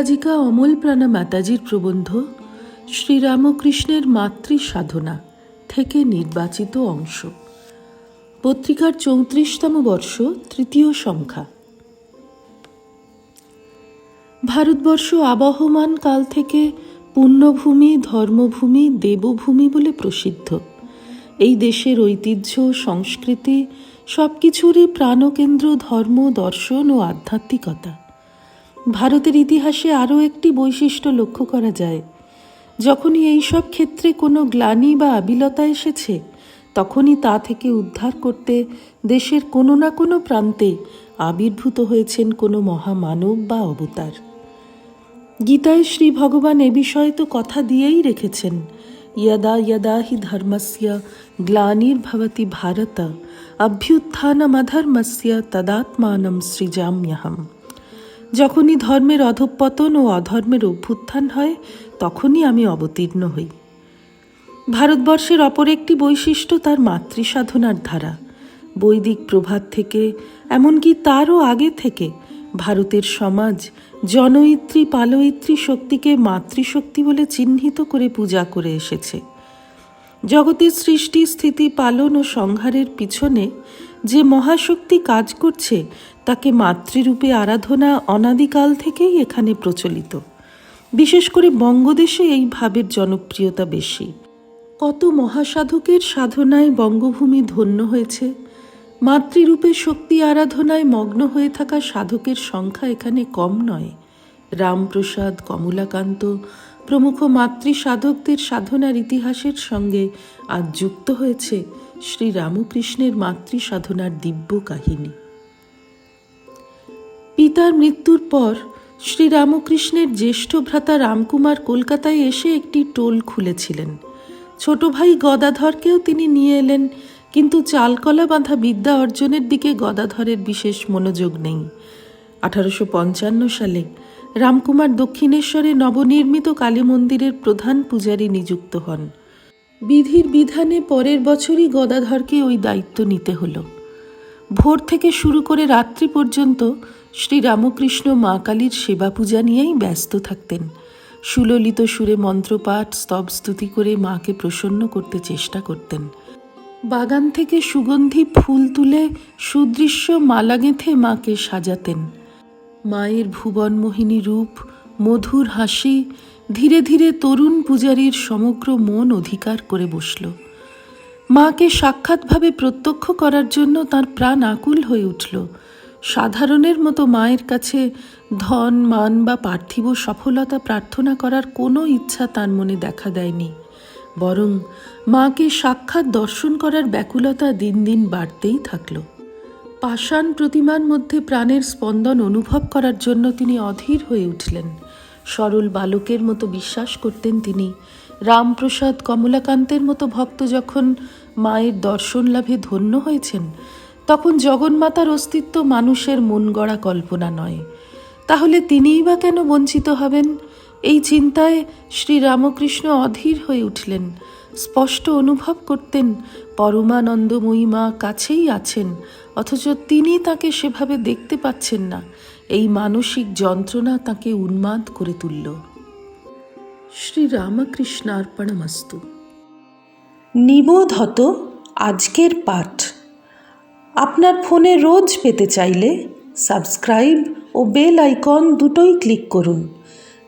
পরিব্রাজিকা অমল প্রাণা মাতাজির প্রবন্ধ শ্রীরামকৃষ্ণের মাতৃ সাধনা থেকে নির্বাচিত অংশ। পত্রিকার চৌত্রিশতম বর্ষ, তৃতীয় সংখ্যা। ভারতবর্ষ আবহমান কাল থেকে পুণ্যভূমি, ধর্মভূমি, দেবভূমি বলে প্রসিদ্ধ। এই দেশের ঐতিহ্য, সংস্কৃতি সব কিছুরই প্রাণকেন্দ্র ধর্ম, দর্শন ও আধ্যাত্মিকতা। ভারতের ইতিহাসে আরও একটি বৈশিষ্ট্য লক্ষ্য করা যায়। যখনই এইসব ক্ষেত্রে কোনো গ্লানি বা আবিলতা এসেছে, তখনই তা থেকে উদ্ধার করতে দেশের কোনো না কোনো প্রান্তে আবির্ভূত হয়েছেন কোনো মহামানব বা অবতার। গীতায় শ্রী ভগবান এ বিষয়ে তো কথা দিয়েই রেখেছেন, ইয়দা ইয়দা হি ধর্মস্য গ্লানির্ভবতি ভারত অভ্যুত্থানমধর্মস্য তদাত্মানম সৃজাম্যহম। যখনই ধর্মের অধঃপতন ও অধর্মের অভ্যুত্থান হয়, তখনই আমি অবতীর্ণ হই। ভারতবর্ষের অপর একটি বৈশিষ্ট্য তার মাতৃসাধনার ধারা। বৈদিক প্রভাত থেকে, এমনকি তারও আগে থেকে, ভারতের সমাজ জনয়িত্রী পালয়িত্রী শক্তিকে মাতৃশক্তি বলে চিহ্নিত করে পূজা করে এসেছে। জগতের সৃষ্টি, স্থিতি, পালন ও সংহারের পিছনে যে মহাশক্তি কাজ করছে, তাকে মাতৃরূপে আরাধনা অনাদিকাল থেকেই এখানে প্রচলিত। বিশেষ করে বঙ্গদেশে এই ভাবের জনপ্রিয়তা বেশি। কত মহাসাধকের সাধনায় বঙ্গভূমি ধন্য হয়েছে, মাতৃরূপে শক্তি আরাধনায় মগ্ন হয়ে থাকা সাধকের সংখ্যা এখানে কম নয়। রামপ্রসাদ, কমলাকান্ত প্রমুখ মাতৃ সাধকদের সাধনার ইতিহাসের সঙ্গে আজ যুক্ত হয়েছে শ্রী রামকৃষ্ণের মাতৃ সাধনার দিব্য কাহিনী। পিতার মৃত্যুর পর শ্রী রামকৃষ্ণের জ্যেষ্ঠ ভ্রাতা রামকুমার কলকাতায় এসে একটি টোল খুলেছিলেন। ছোট ভাই গদাধরকেও তিনি নিয়ে এলেন, কিন্তু চালকলা বাঁধা বিদ্যা অর্জনের দিকে গদাধরের বিশেষ মনোযোগ নেই। আঠারোশো পঞ্চান্ন সালে রামকুমার দক্ষিণেশ্বরে নবনির্মিত কালী মন্দিরের প্রধান পূজারী নিযুক্ত হন। বিধির বিধানে পরের বছরই গদাধরকে ওই দায়িত্ব নিতে হলো। ভোর থেকে শুরু করে রাত্রি পর্যন্ত শ্রী রামকৃষ্ণ মা কালীর সেবা পূজা নিয়েই ব্যস্ত থাকতেন। সুললিত সুরে মন্ত্রপাঠ, স্তব স্তুতি করে মাকে প্রসন্ন করতে চেষ্টা করতেন। বাগান থেকে সুগন্ধি ফুল তুলে সুদৃশ্য মালা গেঁথে মাকে সাজাতেন। মায়ের ভুবনমোহিনী রূপ, মধুর হাসি, ধীরে ধীরে তরুণ পূজারীর সমগ্র মন অধিকার করে বসল। মাকে সাক্ষাৎভাবে প্রত্যক্ষ করার জন্য তার প্রাণ আকুল হয়ে উঠল। সাধারণের মতো মায়ের কাছে ধন, মান বা পার্থিব সফলতা প্রার্থনা করার কোনো ইচ্ছা তার মনে দেখা দেয়নি। বরং মাকে সাক্ষাৎ দর্শন করার ব্যাকুলতা দিন দিন বাড়তেই থাকল। পাষাণ প্রতিমার মধ্যে প্রাণের স্পন্দন অনুভব করার জন্য তিনি অধীর হয়ে উঠলেন। সরল বালকের মতো বিশ্বাস করতেন তিনি। রামপ্রসাদ কমলাকান্তের মতো ভক্ত যখন মায়ের দর্শন লাভে ধন্য হয়েছেন, তখন জগন্মাতার অস্তিত্ব মানুষের মন গড়া কল্পনা নয়। তাহলে তিনিই বা কেন বঞ্চিত হবেন? এই চিন্তায় শ্রী রামকৃষ্ণ অধীর হয়ে উঠলেন। স্পষ্ট অনুভব করতেন, পরমানন্দময়ী মা কাছেই আছেন, অথচ তিনি তাকে সেভাবে দেখতে পাচ্ছেন না। এই মানসিক যন্ত্রণা তাকে উন্মাদ করে তুলল। শ্রী রামকৃষ্ণার্পণমস্তু নিবোধ হত আজকের পাঠ। আপনার ফোনে রোজ পেতে চাইলে সাবস্ক্রাইব ও বেল আইকন দুটোই ক্লিক করুন।